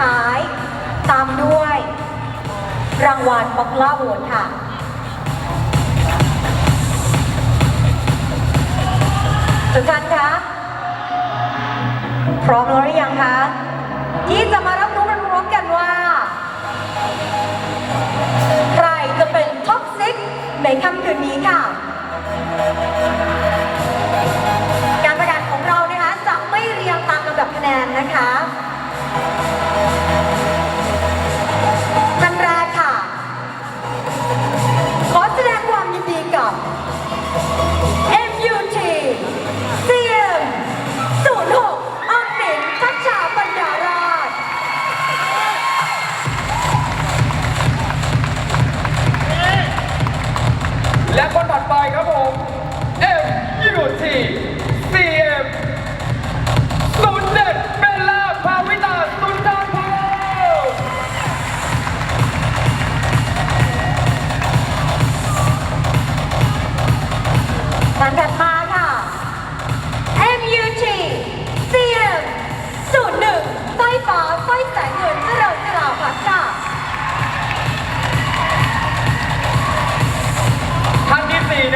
ท้าย ตามด้วย รางวัลป๊อปล่าโหวตค่ะทุกท่านคะพร้อมแล้วหรือยังคะที่จะมารับรู้พร้อมกันว่า ใครจะเป็นท็อปซิกในค่ำคืนนี้ค่ะ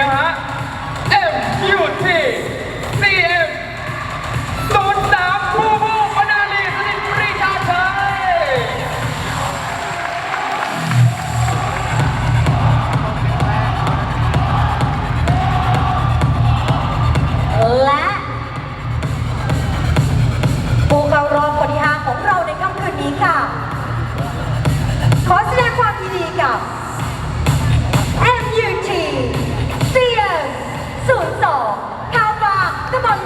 นะฮะ M U T C M ศูนย์สามผู้ผู้ปนาลีสนิทปรีชาชัยและผู้เข้ารอบคนที่ห้าของเราในค่ำคืนนี้ค่ะ ขอแสดงความยินดีกับ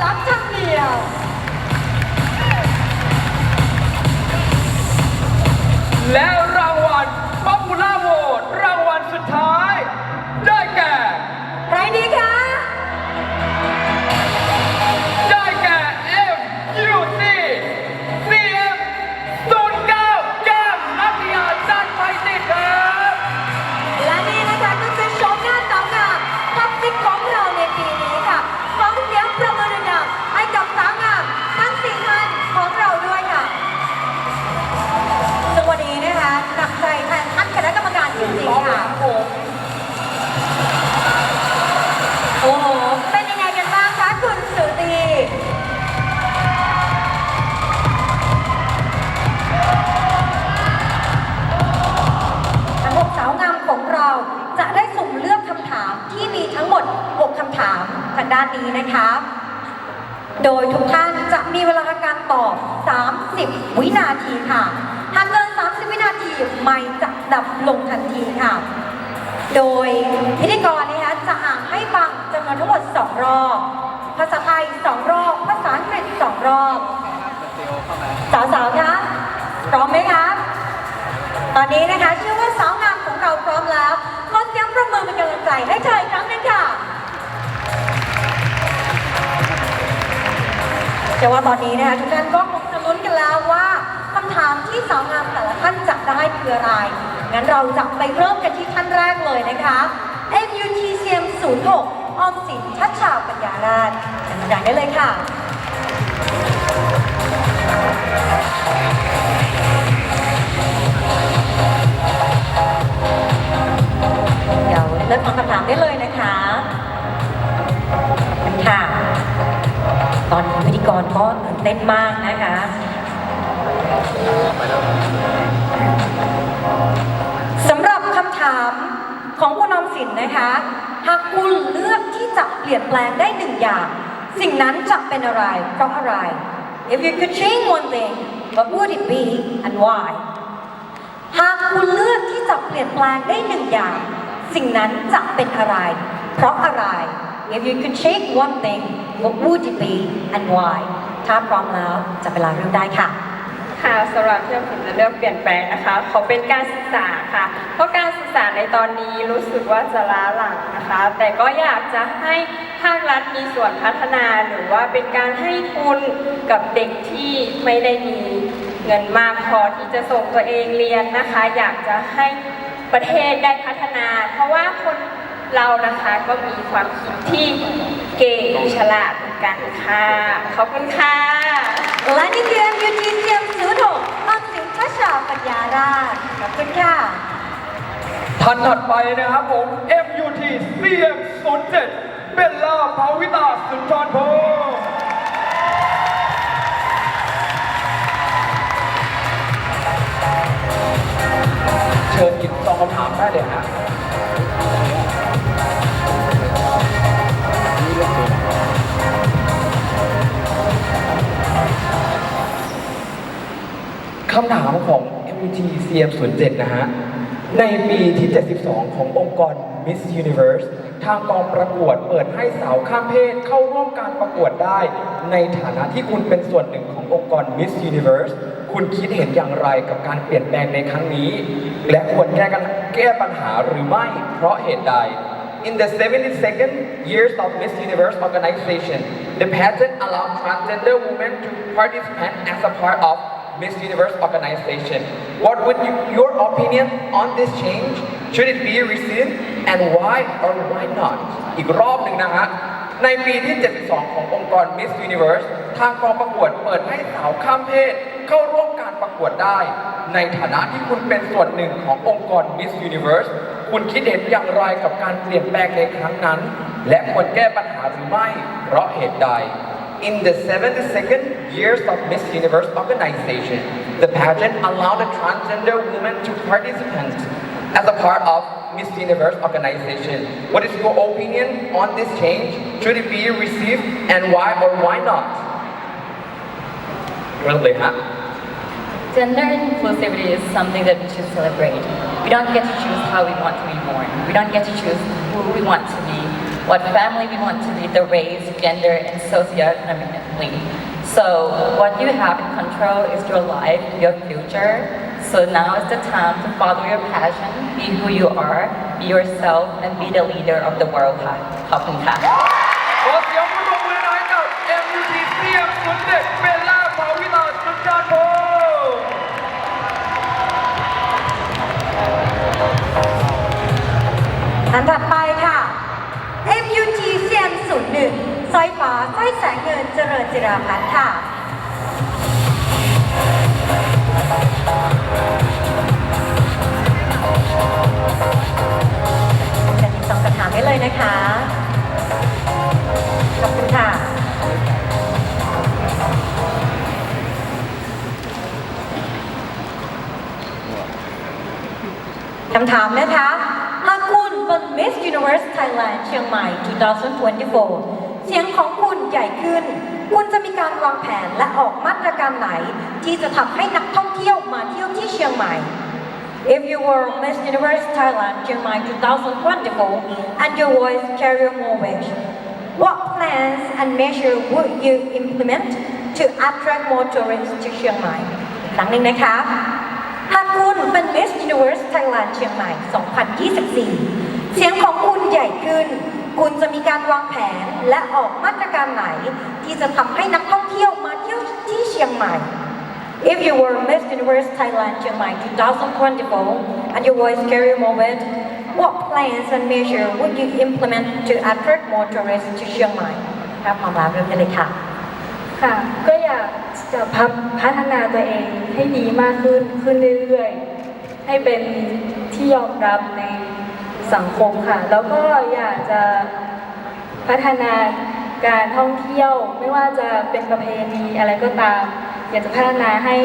รักช่างเดียวแล้ว 30 วินาทีค่ะ หากเกิน 30 วินาทีไม่จะดับลงทันทีค่ะ โดยพิธีกรนะคะจะอ่านให้ฟังจำนวนทั้งหมด 2 รอบ ภาษาไทย 2 รอบ ภาษาอังกฤษ 2 รอบ สาวๆคะพร้อมไหมคะตอนนี้นะคะเชื่อว่าสาวงามของเราพร้อมแล้วขอเสียงประมือเป็นกำลังใจให้เธออีกครั้งนึงค่ะเชื่อว่าตอนนี้นะคะทุกท่านก็คง แล้วว่าคำถามที่สาวงามแต่ละท่านจะได้คืออะไร งั้นเราจะไปเริ่มกันที่ท่านแรกเลยนะคะ MUTCM 06ออมสินชัชชาปัญญาราชเชิญบรรยายได้เลยค่ะเดี๋ยวเริ่มฟังคำถามได้เลยนะคะค่ะ ตอนนี้พิธีกรก็ตื่นเต้นมากนะคะ สำหรับคำถามของคุณอมสินนะคะ หากคุณเลือกที่จะเปลี่ยนแปลงได้หนึ่งอย่าง สิ่งนั้นจะเป็นอะไร เพราะอะไร If you could change one thing what would it be and why หากคุณเลือกที่จะเปลี่ยนแปลงได้หนึ่งอย่าง สิ่งนั้นจะเป็นอะไร เพราะอะไร If you could change one thing what would it be and why ถ้าพร้อมแล้วจะเวลาเริ่มได้ค่ะ ค่ะสำหรับที่ผมจะเลือกเปลี่ยนแปลงนะคะขอเป็นการศึกษาค่ะ เพราะการศึกษาในตอนนี้รู้สึกว่าจะล้าหลังนะคะ แต่ก็อยากจะให้ภาครัฐมีส่วนพัฒนาหรือว่าเป็นการให้ทุนกับเด็กที่ไม่ได้มีเงินมากพอที่จะส่งตัวเองเรียนนะคะ อยากจะให้ประเทศได้พัฒนา เพราะว่าคนเรานะคะก็มีความคิดที่เก่งฉลาดกันค่ะ ขอบคุณค่ะและนี่คือ MUT เซียม หกออมสินทัชชาปัญญาราชขอบคุณค่ะท่านถัดไปนะครับผม MUT CM 07 เบลล่าภาวิตาสุนทรพงศ์เชิญหยิบซองคำถามได้เลยฮะำถามของ MUT CM 07 นะฮะ ในปีที่ 72 ขององค์กร Miss Universe ทางกองประกวดเปิดให้สาวข้ามเพศเข้าร่วมการประกวดได้ ในฐานะที่คุณเป็นส่วนหนึ่งขององค์กร Miss Universe คุณคิดเห็นอย่างไรกับการเปลี่ยนแปลงในครั้งนี้ และควรแก้กันแก้ปัญหาหรือไม่เพราะเหตุใด In the 72nd years of Miss Universe organization, the pageant allowed transgender women to participate as a part of Miss Universe organization. What would you, your opinion on this change? Should it be rescinded and why or why not? อีกรอบหนึ่งนะฮะ ในปีที่ 72 ขององค์กร Miss Universe ทางกองประกวดเปิดให้สาวข้ามเพศ เข้าร่วมการประกวดได้ ในฐานะที่คุณเป็นส่วนหนึ่งขององค์กร Miss Universe คุณคิดเห็นอย่างไรกับการเปลี่ยนแปลงในครั้งนั้น และควรแก้ปัญหาหรือไม่ เพราะเหตุใด In the 72nd years of Miss Universe organization, the pageant allowed a transgender woman to participate as a part of Miss Universe organization. What is your opinion on this change? Should it be received and why or why not? เริ่มเลยฮะ Gender inclusivity is something that we should celebrate. We don't get to choose how we want to be born. We don't get to choose who we want to be, what family we want to be, the race, gender, and socioeconomically. So what you have in control is your life, your future. So now is the time to follow your passion, be who you are, be yourself, and be the leader of the world. ค่ะขอบคุณค่ะ ขอเสียงปรบมือหน่อยให้กับ MUT เสียงสุดเด็ดเบลล่าภาวิตาสุนทรพงศ์ อันถัดไป จิราพัฒน์ค่ะจะติดต่อคำถามได้เลยนะคะ ขอบคุณค่ะคำถามนะคะหากคุณบน Miss Universe Thailand เชียงใหม่ 2024 เสียงของคุณใหญ่ขึ้น คุณจะมีการวางแผนและออกมาตรการไหน ที่จะทำให้นักท่องเที่ยวมาเที่ยวที่เชียงใหม่ If you were Miss Universe Thailand เชียงใหม่2024 and your voice carrier more weight what plans and measures would you implement to attract more tourists to เชียงใหม่อีกครั้งหนึ่งนะคะหากคุณเป็น Miss Universe Thailand เชียงใหม่ 2024 เสียงของคุณใหญ่ขึ้น คุณจะมีการวางแผนและออกมาตรการไหน ที่จะทำให้นักท่องเที่ยวมาเที่ยวที่เชียงใหม่ If you were Miss Universe Thailand เชียงใหม่2024 and your voice carry more weight what plans and measures would you implement to attract more tourists to เชียงใหม่ถ้าพร้อมแล้วเริ่มกันเลยค่ะ ค่ะ ก็อยากจะพพัฒนาตัวเองให้ดีมากขึ้นขึ้นเรื่อยๆ ให้เป็นที่ยอมรับใน สังคมค่ะ แล้วก็อยากจะพัฒนาการท่องเที่ยวไม่ว่าจะเป็นประเพณีอะไรก็ตาม อยากจะพัฒนาให้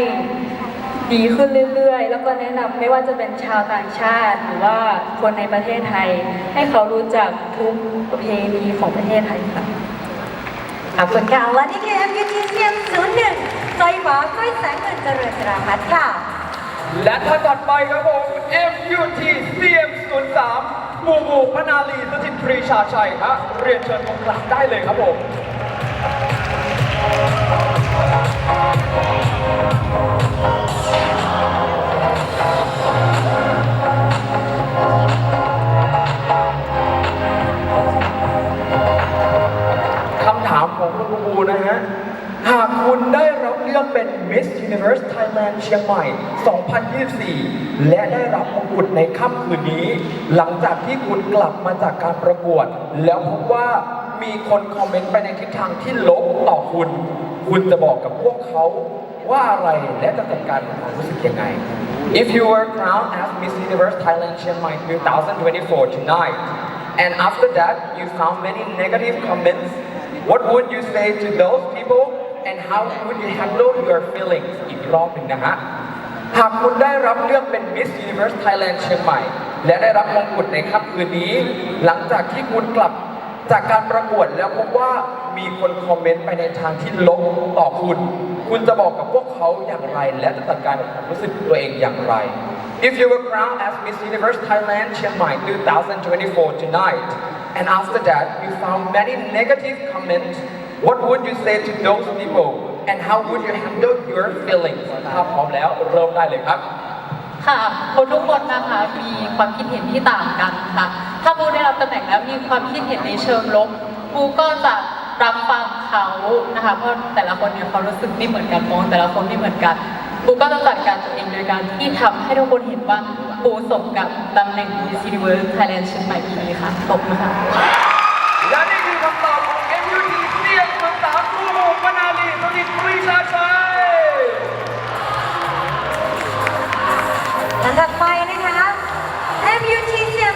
ดีขึ้นเรื่อยๆ แล้วก็แนะนำไม่ว่าจะเป็นชาวต่างชาติ หรือว่าคนในประเทศไทย ให้เขารู้จักทุกประเพณีของประเทศไทยค่ะขอบคุณค่ะและนี่คือ MUT เซียม01สร้อยฟ้าสร้อยแสงเงินเจริญสราพัฒน์ค่ะ และท่านต่อไปครับผม MUT CM 03บูบูพนาลีสถิตปรีชาชัยฮะเรียนเชิญตรงกลางได้เลยครับผมคำถามของคุณบูบูนะฮะ หากคุณได้รับเลือกเป็น Miss Universe Thailand เชียงใหม่ 2024 และได้รับมงกุฎในค่ำคืนนี้ หลังจากที่คุณกลับมาจากการประกวด แล้วพบว่ามีคนคอมเมนต์ไปในทิศทางที่ลบต่อคุณ คุณจะบอกกับพวกเขาว่าอะไรและจะจัดการกับความรู้สึกยังไง If you were crowned as Miss Universe Thailand Chiang Mai 2024 tonight and after that you found many negative comments what would you say to those people and how would you handle your feelings อีกรอบหนึ่งนะฮะ หากคุณได้รับเลือกเป็น Miss Universe Thailand เชียงใหม่ และได้รับมงกุฎในค่ำคืนนี้ หลังจากที่คุณกลับจากการประกวดแล้วพบว่ามีคนคอมเมนต์ไปในทางที่ลบต่อคุณ คุณจะบอกกับพวกเขาอย่างไร และจะจัดการกับความรู้สึกตัวเองอย่างไร If you were crowned as Miss Universe Thailand Chiang Mai 2024 tonight and after that you found many negative comments what would you say to those people and how would you handle your feelings ถ้าพร้อมแล้วเริ่มได้เลยครับ ค่ะคนทุกคนนะคะมีความคิดเห็นที่ต่างกันค่ะ ถ้าบูได้รับตำแหน่งแล้วมีความคิดเห็นในเชิงลบบูก็จะรับฟังเขานะคะเพราะแต่ละคนเนี่ยเขารู้สึกไม่เหมือนกันมองแต่ละคนไม่เหมือนกันบูก็จะจัดการตัวเองโดยการที่ทำให้ทุกคนเห็นว่าบูสมกับตำแหน่ง Miss Universe Thailand เชียงใหม่ปีนี้ค่ะขอบคุณค่ะ และนี่คือคำตอบของ MUT เสียงภาษาครูหมู่ปนา ลีสนิทปรีชาชัยอันถัดไปนะคะ MUT เซียม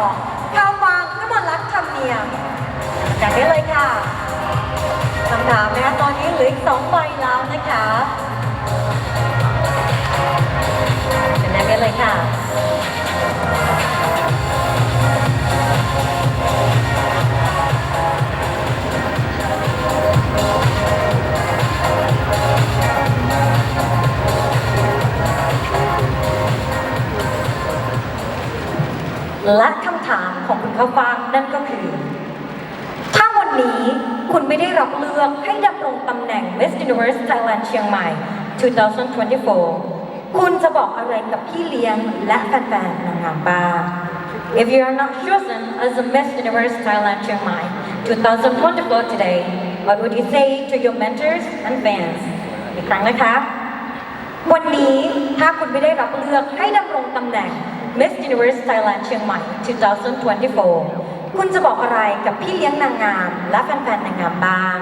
02ข้าววางน้ำมันรักธรรมเนียมจัดได้เลยค่ะคำถามนะคะตอนนี้เหลืออีกสองใบแล้วนะคะเชิญได้เลยค่ะ และคำถามของคุณข้าวฟ่างนั่นก็คือ ถ้าวันนี้คุณไม่ได้รับเลือกให้ดำรงตำแหน่ง Miss Universe Thailand เชียงใหม่ 2024 คุณจะบอกอะไรกับพี่เลี้ยงและแฟนๆนางงามบ้าง If you are not chosen as a Miss Universe Thailand เชียงใหม่2024 today what would you say to your mentors and fans อีกครั้งนะคะ วันนี้ถ้าคุณไม่ได้รับเลือกให้ดำรงตำแหน่ง Miss Universe Thailand เชียงใหม่ 2024 คุณจะบอกอะไรกับพี่เลี้ยงนางงามและแฟนๆนางงามบ้าง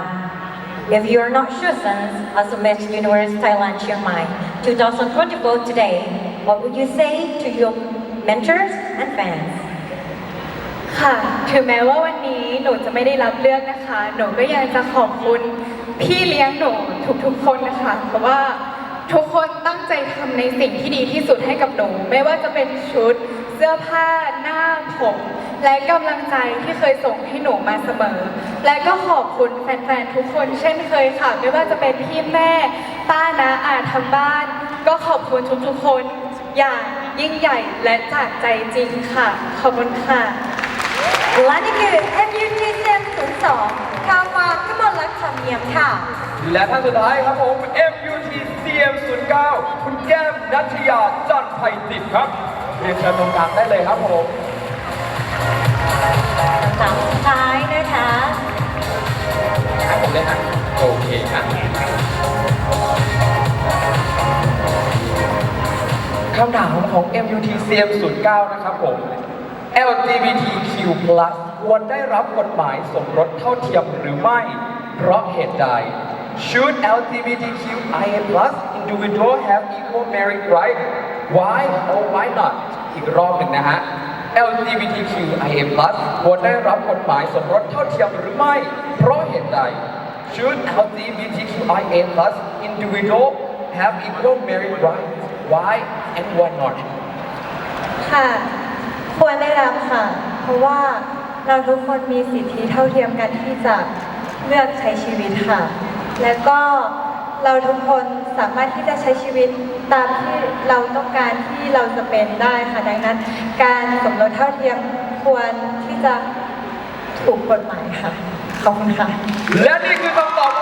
If you are not chosen as a Miss Universe Thailand เชียงใหม่2024 today what would you say to your mentors and fans ค่ะ ถึงแม้ว่าวันนี้หนูจะไม่ได้รับเลือกนะคะ หนูก็ยังจะขอบคุณพี่เลี้ยงหนูทุกๆคนนะคะ เพราะว่า ทุกคนตั้งใจทำในสิ่งที่ดีที่สุดให้กับหนู ไม่ว่าจะเป็นชุด เสื้อผ้าหน้าผม และกำลังใจที่เคยส่งให้หนูมาเสมอ และก็ขอบคุณแฟนๆทุกคนเช่นเคยค่ะ ไม่ว่าจะเป็นพี่แม่ป้านะอาทางบ้าน ก็ขอบคุณทุกๆคนอย่างยิ่งใหญ่และจากใจจริงค่ะ ขอบคุณค่ะ และนี่คือ MUT เซียม02ข้าววางขบวนรักธรรมเนียมค่ะ และท่านสุดท้ายครับผม MUT CM09 คุณแก้มนัทยาจันทร์ไพจิตรครับเรียนเชิญตรงกลางได้เลยครับผมคำถามสุดท้ายนะคะให้ผมเลยฮะโอเคครับคำถามของ MUT CM09 นะครับผม LGBTQ+ ควรได้รับกฎหมายสมรสเท่าเทียมหรือไม่ เพราะเหตุใด Should LGBTQIA+ individual have equal marriage right Why or why not อีกรอบหนึ่งนะฮะ LGBTQIA+ ควรได้รับกฎหมายสมรสเท่าเทียมหรือไม่ เพราะเหตุใด Should LGBTQIA+ individual have equal marriage right Why and why not ค่ะ ควรได้รับค่ะ เพราะว่าเราทุกคนมีสิทธิเท่าเทียมกันที่จะเลือกใช้ชีวิตค่ะ และก็ เราทุกคนสามารถที่จะใช้ชีวิตตามที่เราต้องการที่เราจะเป็นได้ค่ะดังนั้น การสมรสเท่าเทียมควรที่จะถูกกฎหมายค่ะขอบคุณค่ะ และนี่คือคำตอบ